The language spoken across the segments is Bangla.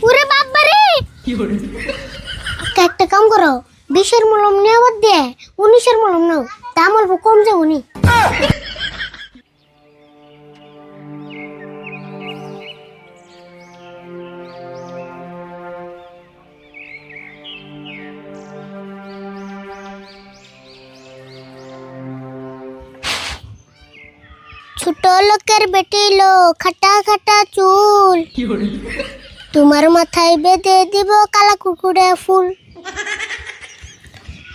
পুরে বাবারে একটা কাম করো, বিশের মলম নেওয়া দিয়ে উনিশের মলম নাও, দাম অল্প কম যাব নি। ছোট লোকের বেটি লো খাটা খাটা চুল তোমার মাথায় বেঁধে দিব কালা কুকুরে ফুল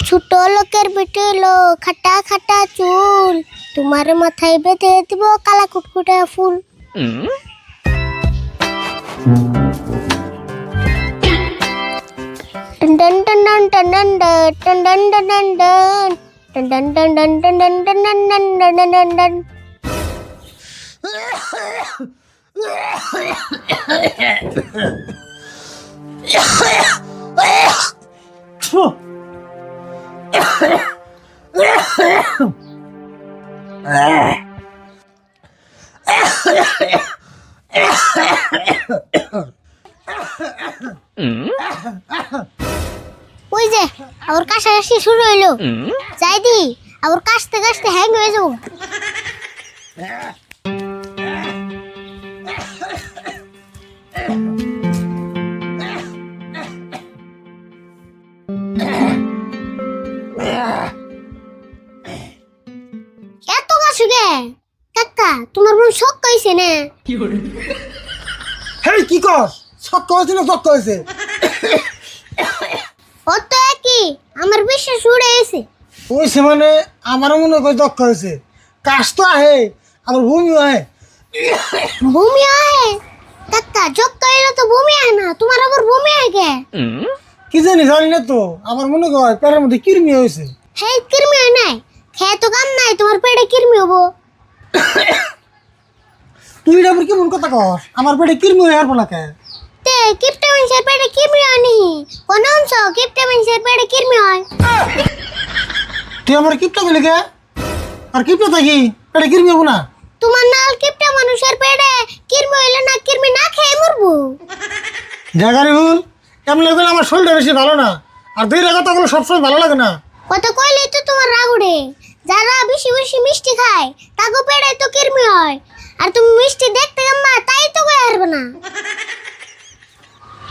ছোট লোকের বেটি লো খাটা খাটা চুল তোমার মাথায় বেঁধে দিব কালা কুকুরে ফুল Dun dun dun dun dun dun dun dun dun dun dun dun. Dun dun dun dun dun dun dun dun ওই যে আবার কাশাকাশি শুরু হইল। যাই দি আবার কাশতে কাশতে হ্যাং হয়ে যাব। হেই কি কর সত্য হয়েছে না সত্য হয়েছে? অত একই আমার বিশ্বাস উড়ে এসে হয়েছে মানে আমারও মনে হয় দক্ষ হয়েছে। কাজ তো আহে আবার ভূমি আহে। ভূমি আহে? কাকা যোগ কইলে তো ভূমি আহে না তোমার আবার ভূমি আহে কে? কি জানি জানি না তো। আমার মনে হয় পেটের মধ্যে কিরমি হয়েছে। হে কিরমি হয় নাই? খেয়ে তো কাম নাই তোমার পেটে কিরমি হব। তুই এটা আবার কেমন কথা কর আমার পেটে কিরমি হয়ে আর বলা কে? তে কিপটা মানুষের পেটে কিরমি হয় নি? কোন অংশ কিপটা মানুষের পেটে কিরমি হয়? তুই আমার কিপটা গেলি কে? আর কিপটা থাকি? পেটে কিরমি হব না। তোমার নাল কিপটা মানুষের পেটে কিরমি হইলে না কিরমি না খেয়ে মরবো? জাগারি ভুল এমন লাগলে আমার শরীরটা বেশি ভালো না। আর দুই কথাগুলো সবসময় ভালো লাগে না। কত কইলেই তো তোমার রাগ উঠে যারা বেশি বেশি মিষ্টি খায় তাকে পেটে তো কিরমি হয়। আর তুমি মিষ্টি দেখতে গেম্মা তাই তো কই হারবে না।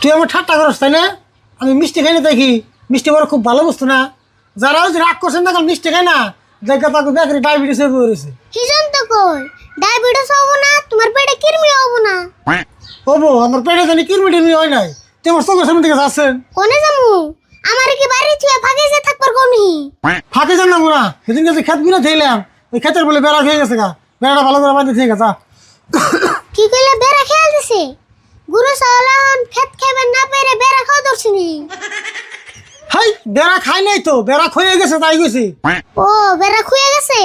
তুই আমার ঠাট্টা করস তাই না? আমি মিষ্টি খাই না দেখি। মিষ্টি বড় খুব ভালো বস্তু না। যারা ওই রাগ করছেন না মিষ্টি খায় না। দেখা তাকে বেকারি ডায়াবেটিস হয়ে পড়েছে। হিজন তো কই? ডায়াবেটিস হব না তোমার পেটে কিরমি হব না। ওবো আমার পেটে জানি কিরমি টিরমি হয় নাই। তুই আমার চোখের সামনে থেকে যাচ্ছেন। কোনে যামু আমার কি বাড়ি ছুঁয়ে ফাঁকে যে থাকবার কোনি ফাঁকে যান না সেদিন গেছে খেত বিনা থেইলাম ওই খেতের বলে বেড়া খেয়ে গেছে গা। বেড়াটা ভালো করে বাঁধতে থেকে গেছা কি কইলে বেড়া খেয়াল দিছে? গুরু সালান খেত খেবেন না পেরে বেড়া খাওয়া দর্শনি হাই বেড়া খাই নাই তো বেড়া খয়ে গেছে তাই গেছি ও বেড়া খুয়ে গেছে?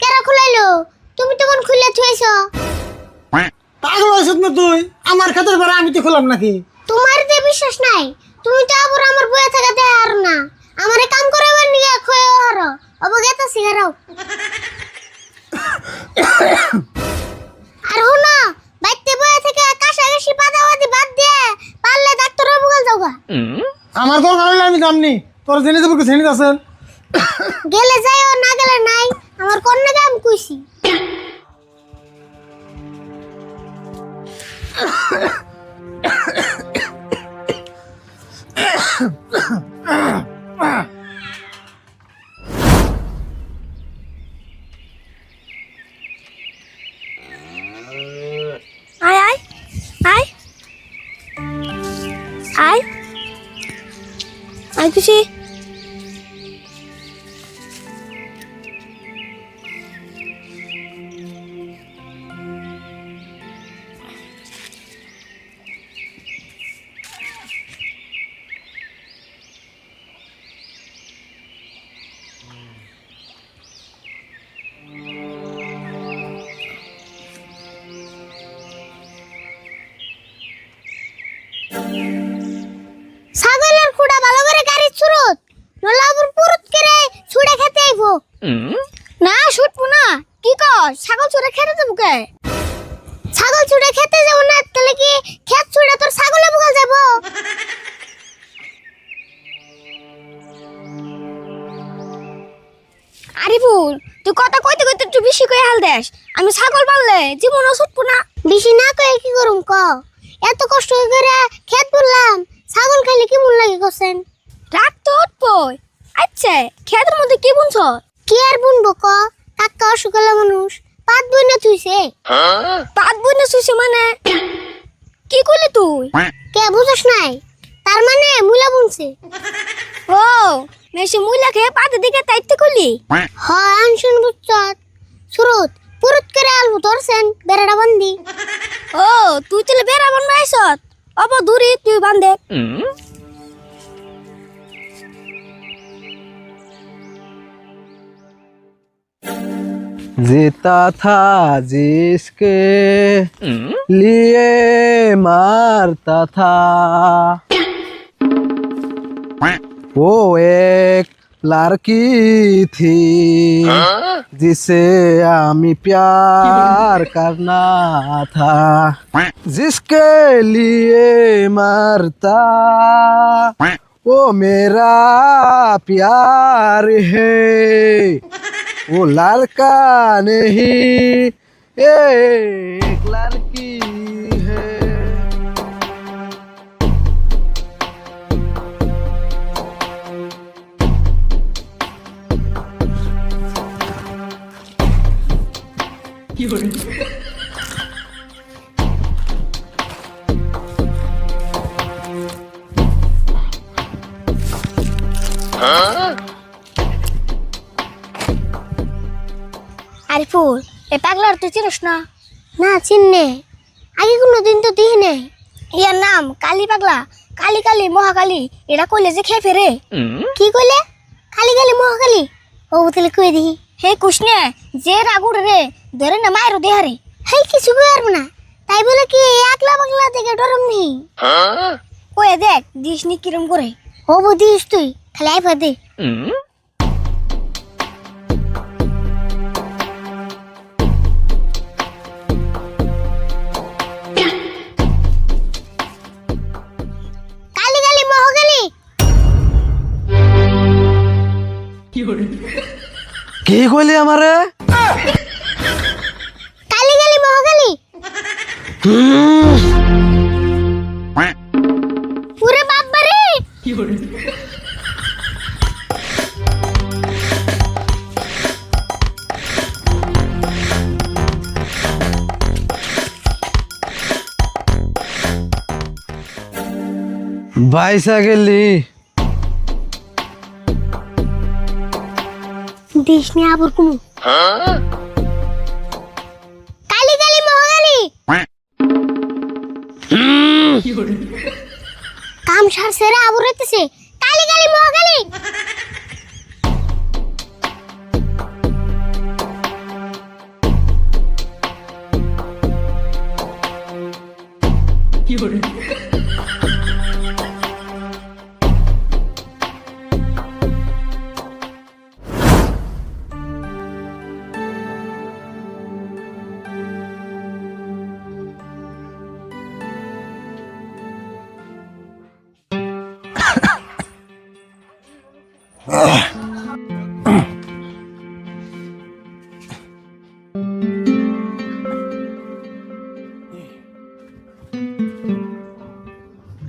কেরা খুলাইলো? তুমি তখন খুলে থুয়েছ পাগল হয়েছিস না তুই? আমার খেতের বেড়া আমি তো খুলাম নাকি? তোমার যে বিশ্বাস নাই? তুমি তো আবার আমার বয়ে থাকা দেয় আর না। আমারে কাম করে নিয়ে খুয়ে হার। অবগেত সিগারাও আর হুনা বাইতে বয়ে থেকে কাশাকাশি বাদাবাদি বাদ দিয়ে পারলে ডাক্তার বগল যাওগা আমার দরকার হলে আমি জাননি তোর জেনে যাব কি শ্রেণীতে আছেন গেলে যাইও না গেলে নাই আমার কন্যা কাম কইছি আয় Sisi. অসুখলা মানুষ। পাত বই না তুইছে পাত বুনে শুইছে মানে? কি করলি তুই? কে বুঝছ নাই? তার মানে মুলা বুনছে। ও মেশে মুইলা খেয়ে পাতের দিকে তাইতে করলি? হ আনশুন বুঝছত। সুরত, পুরুত করে আলবু ধরছেন, বেড়াটা বন্দি। ও, তুই চলে বেড়া বানবা আইসত অব দূরে, তুই বান্ধে जीता था जिसके लिए मारता था। वो एक लड़की थी जिसे हमें प्यार करना था, जिसके लिए मरता। वो मेरा प्यार है। वो लड़का नहीं एक लड़की है। আরে ফুল এ পাগলার তুই চিনিস না? না চিননে। আগে কোনো দিন তো দিই নাই। ইয়ার নাম কালী পাগলা কালী কালী মহাকালী এটা কইলে যে খেয়ে ফেরে। কি কইলে? খালি খালি মহাকালি? ও তাহলে কই দিই হে কুষ্ণে যে রাগুড় রে ধরে না মায়ের দেহারে। হেই কিছু কই পারব না। তাই বলে কি একলা পাগলা থেকে ডরম নেই কয়ে দেখ দিস নি কিরম করে। ও বুঝিস তুই খালি আই দে। কি কইলি আমারে? কালি কালি মহাকালি পুরে বাবারে বাইসা গেলি। দিস নি আবার কুমু কালি কালি মহাকালি। কাম সার সেরা আবর হইতেছে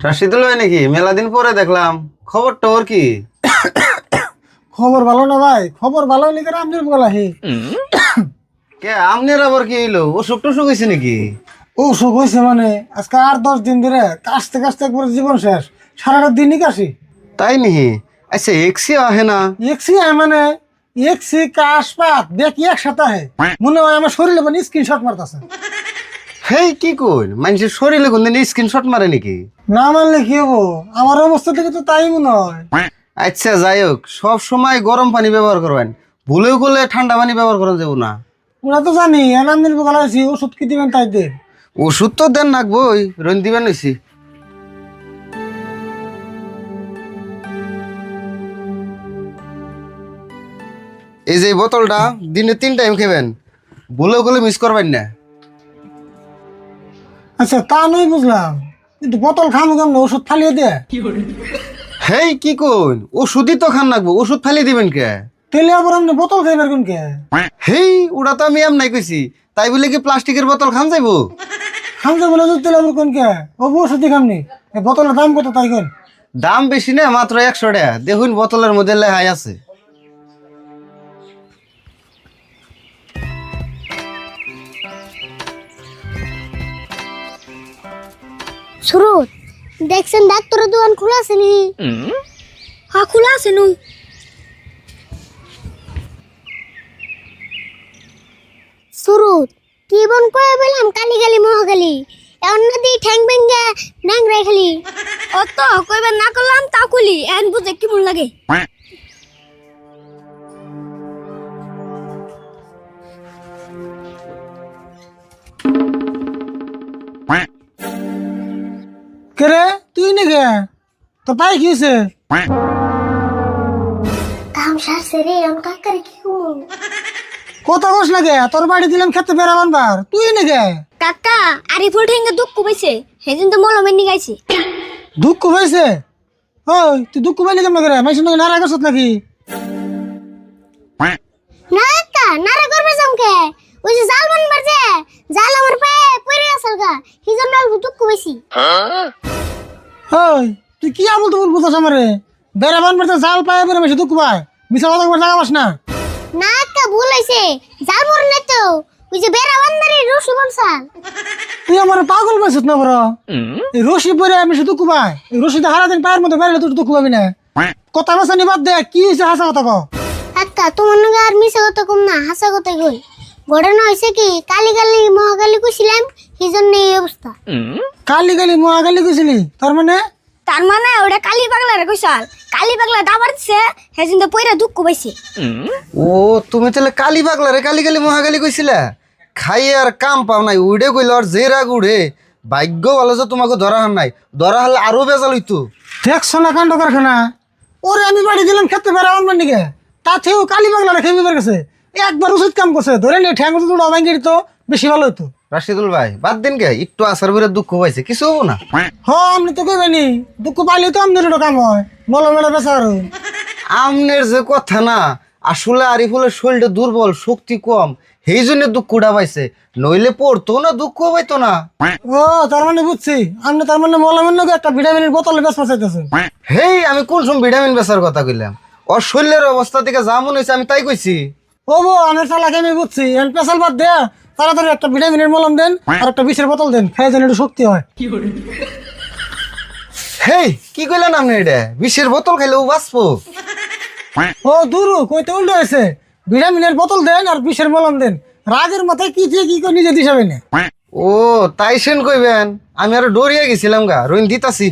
রাশিদুল ভাই নাকি? মেলা দিন পরে দেখলাম। খবরটা ওর কি? খবর ভালো না ভাই খবর ভালো হলে করে আমদের বলা হে। কে আমনের আবার কি হইল? অসুখ টসুখ হয়েছে নাকি? ও সুখ হয়েছে মানে আজকে আর দশ দিন ধরে কাশতে কাশতে একবারে জীবন শেষ। সারাটা দিনই কাশি। তাই নিহি আচ্ছা এক্সি আহে না? একসি আয় মানে একসি কাশ পাত দেখি একসাথে আহে মনে হয় আমার শরীরে মানে স্ক্রিনশট মারতেছে। হেই কি কই মানুষের শরীরে কোনদিন স্ক্রিনশট মারে নাকি? না মানলে কি হব? আমার অবস্থা থেকে তো তাই মনে হয়। আচ্ছা যাই হোক সব সময় গরম পানি ব্যবহার করবেন। ভুলেও করলে ঠান্ডা পানি ব্যবহার করা যাব না। ওরা তো জানি এনামদের বলা হয়েছি ওষুধ কি দিবেন তাই দেন? ওষুধ তো দেন রাখবোই রন দিবেন হয়েছি। এই যে বোতলটা দিনে তিন টাইম খাবেন। ভুলেও করলে মিস করবেন না। আচ্ছা তা নয় বুঝলাম। কিন্তু বোতল খামো কেমন? ওষুধ ফালিয়ে দে। হেই কি কইন? ওষুধই তো খান লাগবো। ওষুধ ফালি দিবেন কে? তেলে আবার আপনি বোতল খাইবার কোন কে? হেই ওটা তো আমি নাই কইছি। তাই বলে কি প্লাস্টিকের বোতল খান যাইবো? খামছে বলে তো তেলে আবার কোন কে? ও ওষুধই খামনি বোতলের দাম কত তাই কেন দাম বেশি না মাত্র একশো টাকা। দেখুন বোতলের মধ্যে লেহাই আছে। সুরত দেখছেন ডাক্তারের দোকান খোলা আছে নি? হ্যাঁ খোলা আছে নু সুরত কি বন কয় বললাম কালি গালি মহাগালি এমন নদী ঠ্যাং ব্যাঙ্গা ন্যাংরাই খালি। অত কইবার না করলাম তা কুলি এন বুঝে কেমন লাগে? তো পাই কি হয়েছে কথা কস লাগে তোর বাড়ি দিলাম খেতে বেড়া বার তুই না গে। কাকা আরিফুল ঠেঙ্গে দুঃখ পাইছে সেদিন তো মলমে নিগাইছে দুঃখ হয়েছে ওই তুই দুঃখ পাইলি কেমন করে? মাইসুন নাকি নারা গছত নাকি? তো জাল পায় বেড়ে বেশি দুঃখ পায়। মিশা কথা করে জায়গা পাস না। না কা ভুল হইছে। জাল মর না তো। ওই যে বেড়া বান্দারে রসু বনসাল তুই আমার পাগল পাইছিস না বড়? এই রশি পরে আমি শুধু দুঃখ পাই। এই রশিতে হারা দিন পায়ের মধ্যে বেড়ে তুই দুঃখ পাবি না। কথা বাসা নিবাদ দে কি হয়েছে হাসা কথা কো আক্কা তোমার নাকি আর মিশে কথা কম না হাসা কথা কই। ঘটনা হয়েছে কি কালি কালি মহাকালি কুছিলাম সেই জন্য এই অবস্থা। কালি কালি মহা কালি কইছিলি তার মানে? তার মানে ওটা কালি পাগলারে কইসাল কালি পাগলা দাবার দিছে সেদিন তো পইরা দুঃখ পাইছে। ও তুমি তাহলে কালি পাগলা রে কালি কালি মহাকালি কইছিলা? খাই আর কাম পাও নাই উড়ে কইল আর যে রাগ উড়ে। ভাগ্য ভালো যে তোমাকে ধরা হান নাই ধরা হলে আরও বেজাল হইতো। দেখছ না কাণ্ড কারখানা? ওরে আমি বাড়ি দিলাম খেতে বেড়া বানবার নিকে। তাতেও কালি পাগলা রেখে বিবার গেছে একবার উচিত কাম করছে ধরে নে ঠ্যাং তো অবাঙ্গি তো বেশি ভালো হতো রাশিদুল ভাই বাদ দিন কে একটু আসার দুঃখ পাইছে কিছু হব না। হ আপনি তো কইবেনি দুঃখ পাইলে তো কাম হয় মলো মেলা বেচা আর আমনের যে কথা না আসলে আরিফুলের শরীরটা দুর্বল শক্তি কম সেই জন্য দুঃখটা পাইছে নইলে পড়তো না দুঃখ পাইতো না। ও তার মানে বুঝছি আপনি তার মানে মলামের লোক একটা ভিটামিনের বোতলে চাইতেছেন। হেই আমি কোন সময় ভিটামিন বেচার কথা কইলাম? ওর শরীরের অবস্থা থেকে যা মনে হয়েছে আমি তাই কইছি। ও বো আমার চালাকে আমি বুঝছি পেশাল বাদ দেয়া তাড়াতাড়ি একটা ভিটামিনের মলম দেন আর একটা বিষের বোতল দেন খেয়ে যেন একটু শক্তি হয়। হেই কি কইলেন আপনি এটা? বিষের বোতল খাইলে ও বাঁচবো। ও দূরু কইতে উল্টো হয়েছে। ভিটামিনের বোতল দেন আর বিষের মলম দেন। রাগের মাথায় কি দিয়ে কি করে নিজে দিশাবে না ও তাই সেন কইবেন? আমি আরও ডরিয়ে গেছিলাম গা রইন দিতাছি।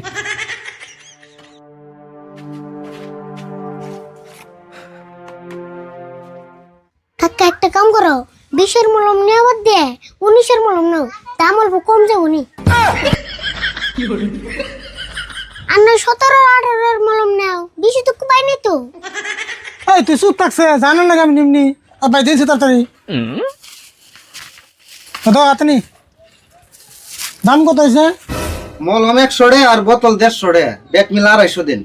কাকা একটা কাম করো। বিশের মলম নেওয়ার দিয়ে উনিশের মলম নাও। দাম অল্প কম যাব নি আর নয় সতেরো আঠারোর মলম নাও। বেশি তো পাইনি তো। এই তুই চুপ থাকছে জানেন না আমি নিমনি। আর ভাই দিনছি তাড়াতাড়ি। দাও হাতনি দাম কত হয়েছে? মলম একশো ডে আর বোতল দেড়শো ডে ব্যাগ মিল আড়াইশো দিন।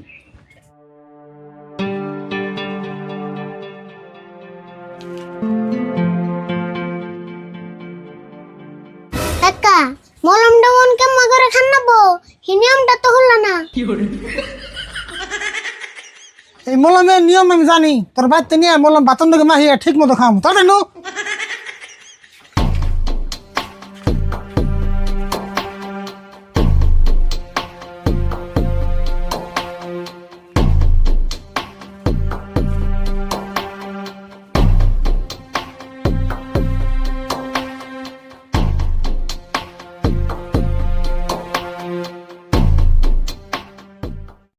এই মলমের নিয়ম আমি জানি, তোর বাড়িতে নিয়ে মলম বাতন থেকে মাহিয়া ঠিক মতো খাম নো।